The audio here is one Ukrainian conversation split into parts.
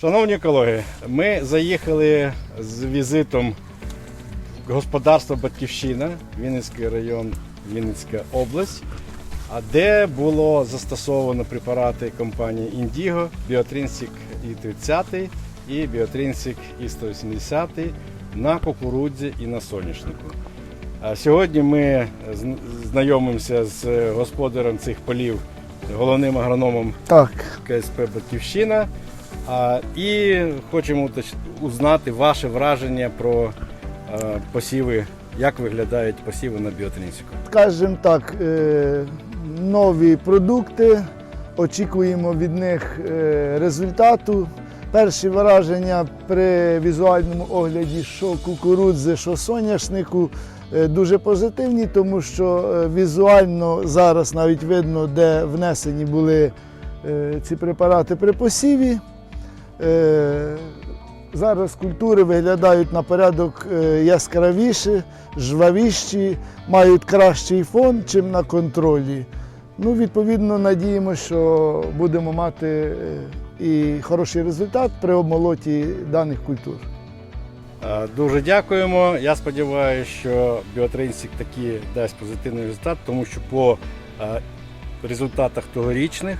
Шановні колеги, ми заїхали з візитом в господарство Батьківщина, Вінницький район, Вінницька область, а де було застосовано препарати компанії Індіго, Біотринсік І-30 і Біотринсік І-180 на кукурудзі і на соняшнику. Сьогодні ми знайомимося з господарем цих полів, головним агрономом Так, КСП Батьківщина. І хочемо узнати ваше враження про посіви, як виглядають посіви на біотринсіку. скажімо так, е, нові продукти, очікуємо від них е, результату. Перші враження при візуальному огляді, що кукурудзи, що соняшнику, е, дуже позитивні, тому що візуально зараз навіть видно, де внесені були ці препарати при посіві. Е, Зараз культури виглядають на порядок е, яскравіші, жвавіші, мають кращий фон, чим на контролі. Ну, відповідно, надіємося, що будемо мати е, і хороший результат при обмолоті даних культур. Дуже дякуємо. Я сподіваюся, що біотринсік таки дасть позитивний результат, тому що по результатах тогорічних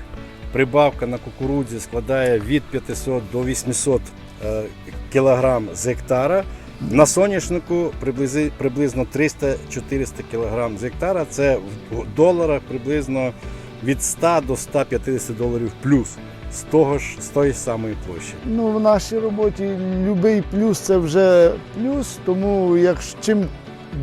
прибавка на кукурудзі складає від 500 до 800 е, кг з гектара. На соняшнику приблизно 300-400 кг з гектара. Це в доларах приблизно від 100 до 150 доларів плюс з того ж з тої самої площі. Ну, в нашій роботі будь-який плюс це вже плюс, тому якщо чим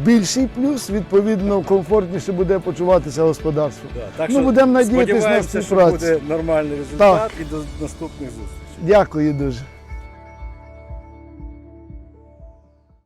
більший плюс, відповідно комфортніше буде почуватися господарство. Да, так Ну, будемо надіятися на сподіваємося, співпрацю. що буде нормальний результат і до наступних зустрічей. Дякую дуже.